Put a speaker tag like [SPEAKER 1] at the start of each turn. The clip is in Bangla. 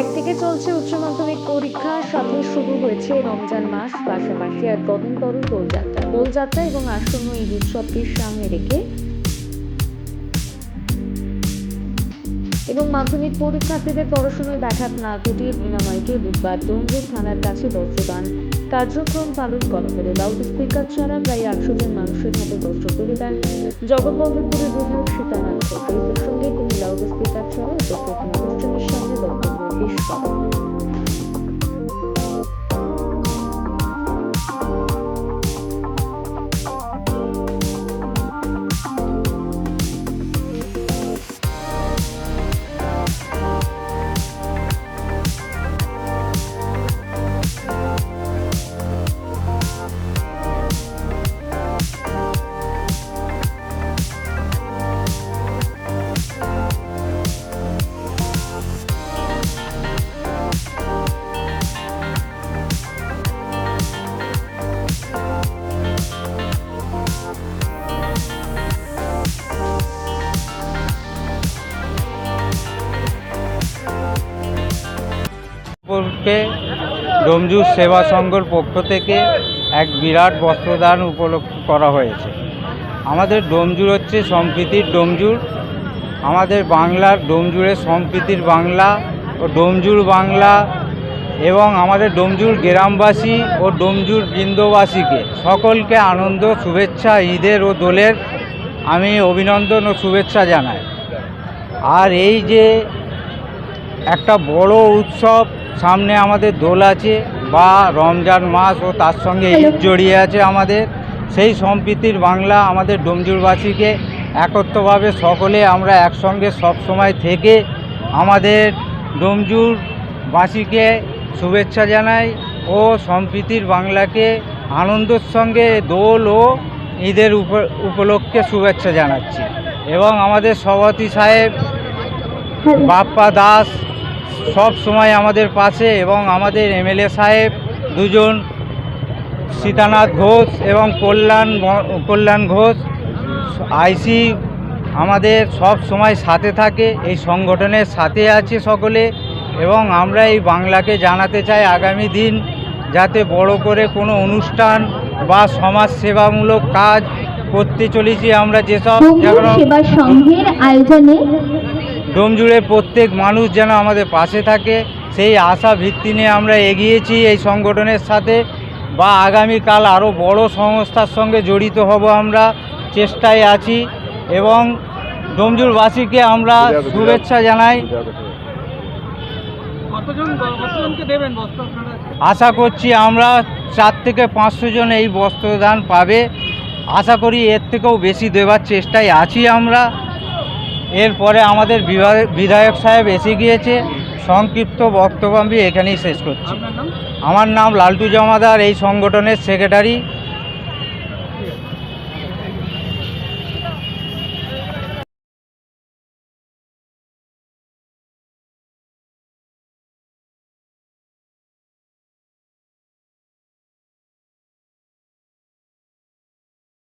[SPEAKER 1] একদিকে চলছে উচ্চ মাধ্যমিক পরীক্ষা, সাথে শুরু হয়েছে রমজান মাস, পাশাপাশি এক গদনতর দোলযাত্রা। দোলযাত্রা এবং আসন্ন এই উৎসবকে সামনে রেখে এবং মাধ্যমিক পরীক্ষার্থীদের পড়াশোনায় ব্যাঘাত না ঘটিয়ে বিনাময়কে বুধবার ডোমজুর থানার কাছে বস্ত্রদান কার্যক্রম পালন করা হলো লাউড স্পিকার ছাড়া প্রায় আটশো জন মানুষের হাতে বস্ত্র তুলে দেন। জগৎবল্লভপুরের বিধায়ক সীতানাথ প্রসঙ্গে তিনি লাউড স্পিকার ছাড়া উপস্থিত বক্তব্য
[SPEAKER 2] সম্পর্কে ডোমজুর সেবা সংঘর পক্ষ থেকে এক বিরাট বস্ত্রদান উপলক্ষ করা হয়েছে। আমাদের ডোমজুর হচ্ছে সম্প্রীতির ডোমজুর। আমাদের বাংলার ডোমজুরের সম্প্রীতির বাংলা ও ডোমজুর বাংলা এবং আমাদের ডোমজুর গ্রামবাসী ও ডোমজুর বৃন্দবাসীকে সকলকে আনন্দ, শুভেচ্ছা, ঈদের ও দোলের আমি অভিনন্দন ও শুভেচ্ছা জানাই। আর এই যে একটা বড় উৎসব সামনে আমাদের দোল আছে বা রমজান মাস ও তার সঙ্গে ঈদ জড়িয়ে আছে আমাদের। সেই সম্প্রীতির বাংলা আমাদের ডোমজুরবাসীকে একত্রভাবে সকলে আমরা একসঙ্গে সব সময় থেকে আমাদের ডোমজুরবাসীকে শুভেচ্ছা জানাই ও সম্প্রীতির বাংলাকে আনন্দের সঙ্গে দোল ও ঈদের উপ- উপলক্ষে শুভেচ্ছা জানাচ্ছি। এবং আমাদের সভাপতি সাহেব বাপ্পা দাস সব সময় আমাদের পাশে এবং আমাদের এমএলএ সাহেব, দুজন, সীতানাথ ঘোষ এবং কল্যাণ কল্যাণ ঘোষ, আইসি আমাদের সব সময় সাথে থাকে, এই সংগঠনের সাথে আছে সকলে এবং আমরা এই বাংলাকে জানাতে চাই আগামী দিন যাতে বড় করে কোনো অনুষ্ঠান বা সমাজ সেবামূলক কাজ করতে চলেছি আমরা যেসব
[SPEAKER 3] সেবা সংঘের আয়োজনে
[SPEAKER 2] ডোমজুড়ের প্রত্যেক মানুষ যেন আমাদের পাশে থাকে সেই আশা ভিত্তি নিয়ে আমরা এগিয়েছি এই সংগঠনের সাথে বা আগামীকাল আরও বড় সংস্থার সঙ্গে জড়িত হব আমরা চেষ্টায় আছি এবং ডোমজুরবাসীকে আমরা শুভেচ্ছা জানাই। আশা করছি আমরা চার থেকে পাঁচশো জন এই বস্ত্রদান পাবে। আশা করি এর থেকেও বেশি দেবার চেষ্টায় আছি আমরা। এরপরে আমাদের বিধায়ক সাহেব এসে গিয়েছে সংক্ষিপ্ত বক্তব্য আমি এখানেই শেষ করছি। আমার নাম লালটু জমাদার এই সংগঠনের সেক্রেটারি